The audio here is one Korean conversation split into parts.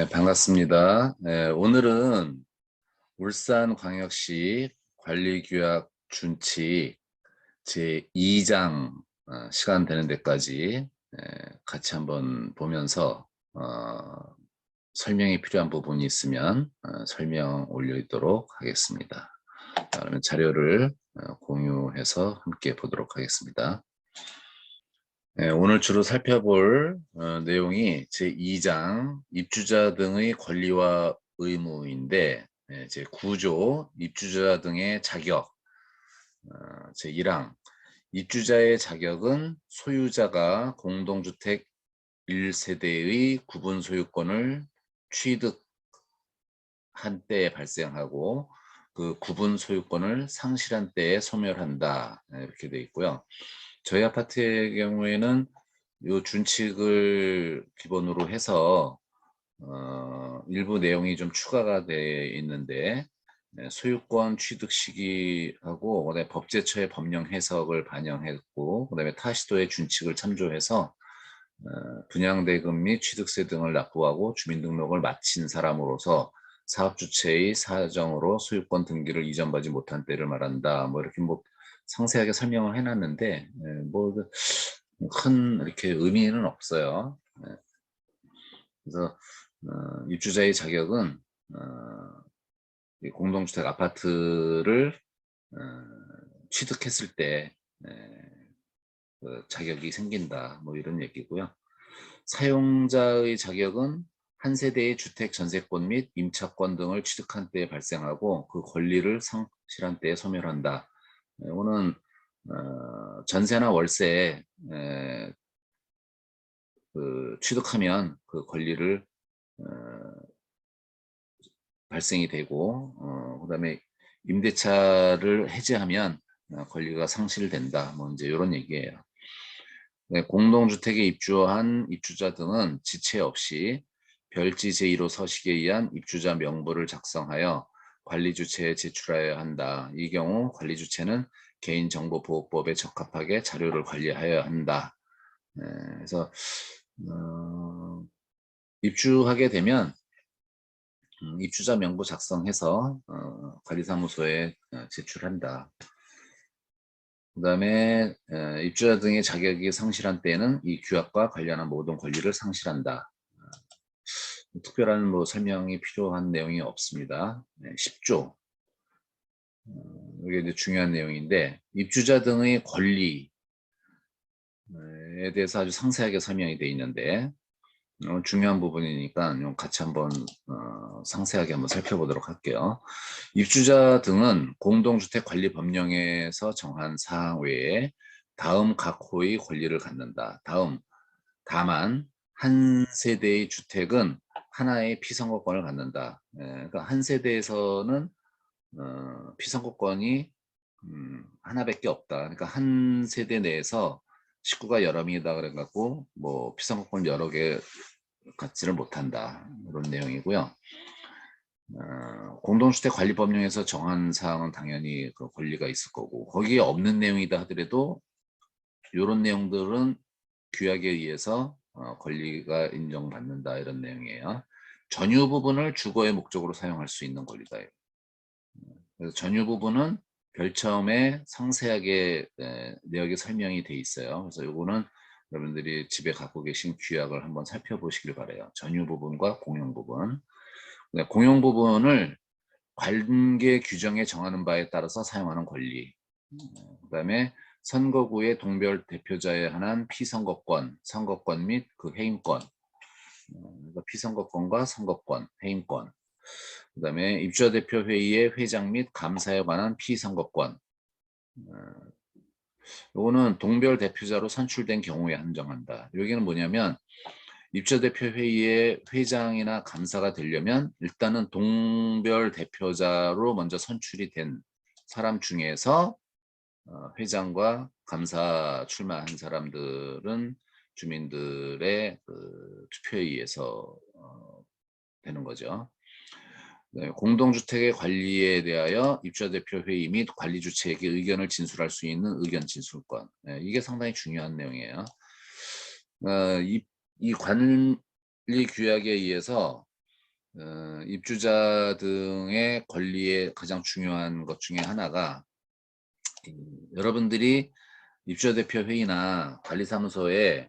네, 반갑습니다. 네, 오늘은 울산광역시 관리규약 준칙 제2장 어, 시간 되는 데까지 네, 같이 한번 보면서 어, 설명이 필요한 부분이 있으면 어, 설명 올려있도록 하겠습니다. 자, 그러면 자료를 어, 공유해서 함께 보도록 하겠습니다. 네, 오늘 주로 살펴볼 어, 내용이 제2장 입주자 등의 권리와 의무인데 네, 제9조 입주자 등의 자격 어, 제1항 입주자의 자격은 소유자가 공동주택 1세대의 구분 소유권을 취득한 때에 발생하고 그 구분 소유권을 상실한 때에 소멸한다 네, 이렇게 되어 있고요. 저희 아파트의 경우에는 이 준칙을 기본으로 해서 어, 일부 내용이 좀 추가가 되어 있는데 네, 소유권 취득 시기하고 그다음에 법제처의 법령 해석을 반영했고 그다음에 타 시도의 준칙을 참조해서 어, 분양대금 및 취득세 등을 납부하고 주민등록을 마친 사람으로서 사업 주체의 사정으로 소유권 등기를 이전받지 못한 때를 말한다. 뭐 이렇게 뭐 상세하게 설명을 해놨는데 뭐 큰 이렇게 의미는 없어요. 네. 그래서 어, 입주자의 자격은 어, 공동주택 아파트를 어, 취득했을 때그 자격이 생긴다. 뭐 이런 얘기고요. 사용자의 자격은 한 세대의 주택 전세권 및 임차권 등을 취득한 때에 발생하고 그 권리를 상실한 때에 소멸한다. 이거는 어, 전세나 월세 에, 그 취득하면 그 권리를 어, 발생이 되고 어, 그다음에 임대차를 해지하면 어, 권리가 상실된다. 뭐 이제 이런 얘기예요. 네, 공동주택에 입주한 입주자 등은 지체 없이 별지 제1호 서식에 의한 입주자 명부를 작성하여 관리 주체에 제출하여야 한다. 이 경우 관리 주체는 개인정보보호법에 적합하게 자료를 관리하여야 한다. 네, 그래서 어, 입주하게 되면 음, 입주자 명부 작성해서 어, 관리사무소에 어, 제출한다. 그 다음에 어, 입주자 등의 자격이 상실한 때에는 이 규약과 관련한 모든 권리를 상실한다. 특별한 뭐 설명이 필요한 내용이 없습니다. 네, 10조. 어, 이게 이제 중요한 내용인데 입주자 등의 권리에 대해서 아주 상세하게 설명이 되어 있는데 어, 중요한 부분이니까 같이 한번 어, 상세하게 한번 살펴보도록 할게요. 입주자 등은 공동주택 관리 법령에서 정한 사항 외에 다음 각 호의 권리를 갖는다. 다음 다만 한 세대의 주택은 하나의 피선거권을 갖는다. 예, 그러니까 한 세대에서는 어, 피선거권이 음, 하나밖에 없다. 그러니까 한 세대 내에서 식구가 여러 명이다 그래갖고 뭐 피선거권 여러 개 갖지를 못한다 이런 내용이고요. 어, 공동주택 관리 법령에서 정한 사항은 당연히 그 권리가 있을 거고 거기에 없는 내용이다 하더라도 이런 내용들은 규약에 의해서 어, 권리가 인정받는다 이런 내용이에요. 전유 부분을 주거의 목적으로 사용할 수 있는 권리다. 그래서 전유 부분은 별첨에 상세하게 내역에 설명이 돼 있어요. 그래서 요거는 여러분들이 집에 갖고 계신 규약을 한번 살펴보시길 바래요. 전유 부분과 공용 부분. 공용 부분을 관계 규정에 정하는 바에 따라서 사용하는 권리. 그 다음에 선거구의 동별 대표자에 한한 피선거권, 선거권 및 그 해임권, 피선거권과 선거권, 해임권, 그 다음에 입주자 대표 회의의 회장 및 감사에 관한 피선거권, 이거는 동별 대표자로 선출된 경우에 한정한다. 여기는 뭐냐면 입주자 대표 회의의 회장이나 감사가 되려면 일단은 동별 대표자로 먼저 선출이 된 사람 중에서 어, 회장과 감사 출마한 사람들은 주민들의 그 투표에 의해서 어, 되는 거죠. 네, 공동주택의 관리에 대하여 입주자 대표 회의 및 관리 주체에게 의견을 진술할 수 있는 의견 진술권. 네, 이게 상당히 중요한 내용이에요. 어, 이, 이 관리 규약에 의해서 어, 입주자 등의 권리의 가장 중요한 것 중에 하나가 이, 여러분들이 입주자 대표 회의나 관리사무소에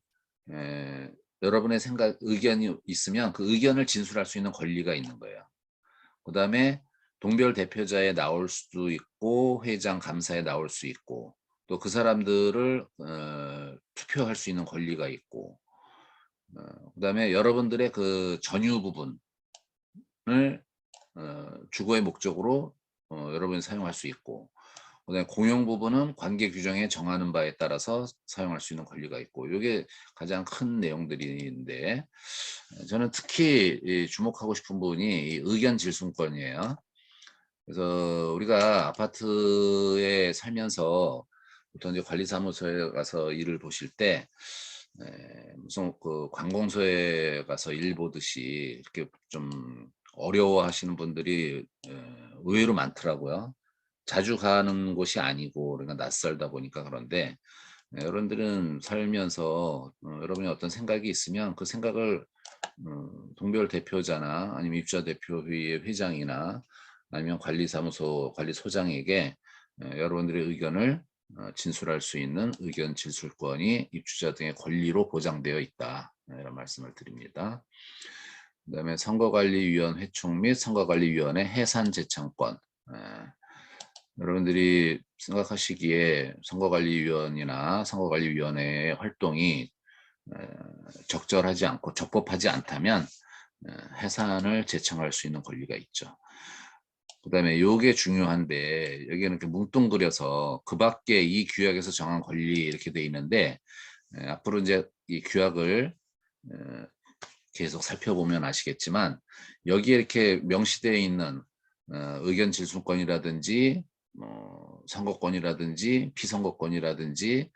에, 여러분의 생각 의견이 있으면 그 의견을 진술할 수 있는 권리가 있는 거예요. 그 다음에 동별 대표자에 나올 수도 있고 회장 감사에 나올 수 있고 또 그 사람들을 어, 투표할 수 있는 권리가 있고 어, 그 다음에 여러분들의 그 전유 부분을 어, 주거의 목적으로 어, 여러분이 사용할 수 있고 그다음에 공용 부분은 관계 규정에 정하는 바에 따라서 사용할 수 있는 권리가 있고 이게 가장 큰 내용들인데 저는 특히 이 주목하고 싶은 부분이 이 의견 질문권이에요. 그래서 우리가 아파트에 살면서 보통 이제 관리사무소에 가서 일을 보실 때 에, 무슨 그 관공서에 가서 일 보듯이 이렇게 좀 어려워하시는 분들이 에, 의외로 많더라고요. 자주 가는 곳이 아니고 그러니까 낯설다 보니까 그런데 에, 여러분들은 살면서 어, 여러분이 어떤 생각이 있으면 그 생각을 어, 동별 대표자나 아니면 입주자 대표회의 회장이나 아니면 관리사무소 관리소장에게 에, 여러분들의 의견을 어, 진술할 수 있는 의견 진술권이 입주자 등의 권리로 보장되어 있다 이런 말씀을 드립니다. 그다음에 선거관리위원 회 총 및 선거관리위원회 해산 제청권. 에, 여러분들이 생각하시기에 선거관리위원이나 선거관리위원회의 활동이 에, 적절하지 않고 적법하지 않다면 에, 해산을 제청할 수 있는 권리가 있죠. 그 다음에 요게 중요한데 여기는 이렇게 뭉뚱그려서 그 밖에 이 규약에서 정한 권리 이렇게 돼 있는데 에, 앞으로 이제 이 규약을 에, 계속 살펴보면 아시겠지만 여기에 이렇게 명시되어 있는 어, 의견 질문권이라든지 뭐 선거권이라든지 피선거권이라든지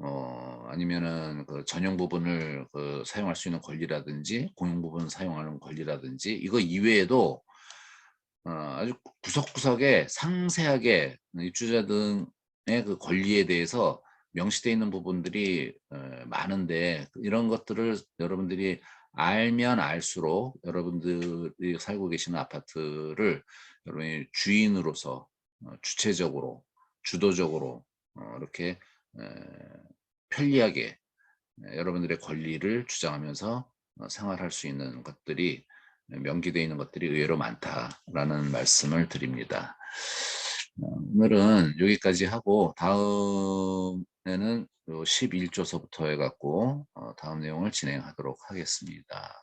어 아니면은 그 전용 부분을 그 사용할 수 있는 권리라든지 공용 부분을 사용하는 권리라든지 이거 이외에도 어, 아주 구석구석에 상세하게 입주자 등의 그 권리에 대해서 명시되어 있는 부분들이 어, 많은데 이런 것들을 여러분들이 알면 알수록 여러분들이 살고 계시는 아파트를 여러분이 주인으로서 어, 주체적으로 주도적으로 어, 이렇게 에, 편리하게 에, 여러분들의 권리를 주장하면서 어, 생활할 수 있는 것들이 명기되어 있는 것들이 의외로 많다라는 말씀을 드립니다. 어, 오늘은 여기까지 하고 다음에는 11조서부터 해갖고 어, 다음 내용을 진행하도록 하겠습니다.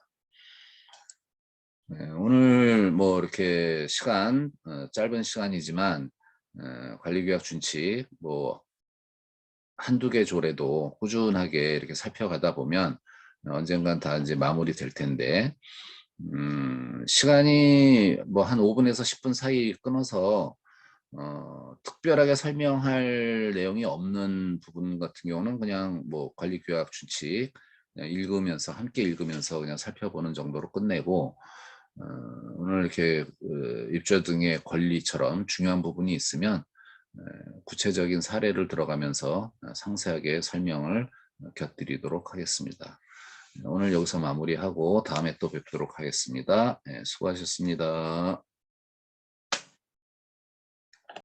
네, 오늘 뭐 이렇게 시간 어, 짧은 시간이지만 어, 관리규약 준칙 뭐 한두 개 조례도 꾸준하게 이렇게 살펴가다 보면 언젠간 다 이제 마무리 될 텐데 음, 시간이 뭐 한 5분에서 10분 사이 끊어서 어, 특별하게 설명할 내용이 없는 부분 같은 경우는 그냥 뭐 관리 규약 준칙 그냥 읽으면서 함께 읽으면서 그냥 살펴보는 정도로 끝내고 어, 오늘 이렇게 그 입주 등의 권리처럼 중요한 부분이 있으면 에, 구체적인 사례를 들어가면서 상세하게 설명을 곁드리도록 하겠습니다. 오늘 여기서 마무리하고 다음에 또 뵙도록 하겠습니다. 네, 수고하셨습니다.